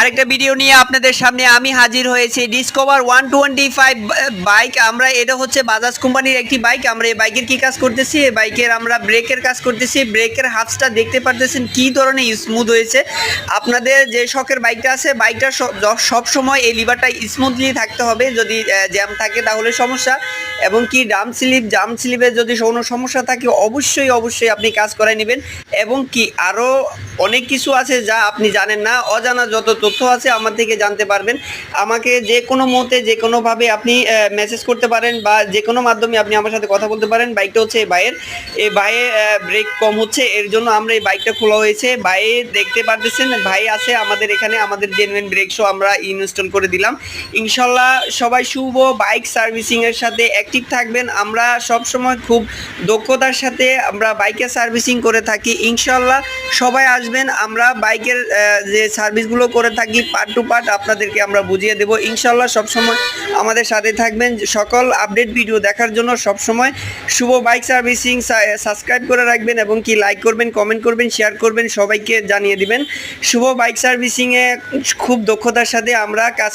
আরেকটা ভিডিও নিয়ে আপনাদের সামনে আমি হাজির হয়েছি। Discover one twenty five bike আমরা এটা হচ্ছে বাজাজ কোম্পানির একটি বাইক আমরা এই বাইকের কি কাজ করতেছি? এই বাইকের আমরা ব্রেকের কাজ করতেছি। ব্রেকের হাফসটা দেখতে পারতেছেন কি ধরনের স্মুথ হয়েছে। আপনাদের যে শখের বাইকটা আছে বাইকটা সব সময় এই লিভারটা স্মুথলি থাকতে হবে। যদি জ্যাম থাকে তাহলে সমস্যা। এবং কি ডাম স্লিপ জাম স্লিপের যদি কোনো সমস্যা থাকে, অবশ্যই অবশ্যই আপনি কাজ করাই নেবেন। এবং কি আরও অনেক কিছু আছে যা আপনি জানেন না। অজানা যত তথ্য আছে আমার থেকে জানতে পারবেন। আমাকে যে কোনো মতে যে কোনোভাবে আপনি মেসেজ করতে পারেন বা যে কোনো মাধ্যমে আপনি আমার সাথে কথা বলতে পারেন। বাইকটা হচ্ছে বাইয়ের এই বাইয়ে ব্রেক কম হচ্ছে। এর জন্য আমরা এই বাইকটা খোলা হয়েছে। বাইয়ে দেখতে পারতেছেন, ভাই আছে আমাদের এখানে। আমাদের জেনুইন ব্রেক শো আমরা ইনস্টল করে দিলাম। ইনশাল্লাহ সবাই শুভ বাইক সার্ভিসিংয়ের সাথে অ্যাক্টিভ থাকবেন। আমরা সব সময় খুব দক্ষতার সাথে আমরা বাইকের সার্ভিসিং করে থাকি। ইনশাল্লাহ সবাই আসবেন আমরা বাইকের যে সার্ভিসগুলো করে থাকি পার্ট টু পার্ট আপনাদেরকে আমরা বুঝিয়ে দেবো। ইনশাল্লাহ সবসময় আমাদের সাথে থাকবেন। সকল আপডেট ভিডিও দেখার জন্য সবসময় শুভ বাইক সার্ভিসিং সাবস্ক্রাইব করে রাখবেন এবং কি লাইক করবেন কমেন্ট করবেন শেয়ার করবেন, সবাইকে জানিয়ে দিবেন। শুভ বাইক সার্ভিসিংয়ে খুব দক্ষতার সাথে আমরা কাজ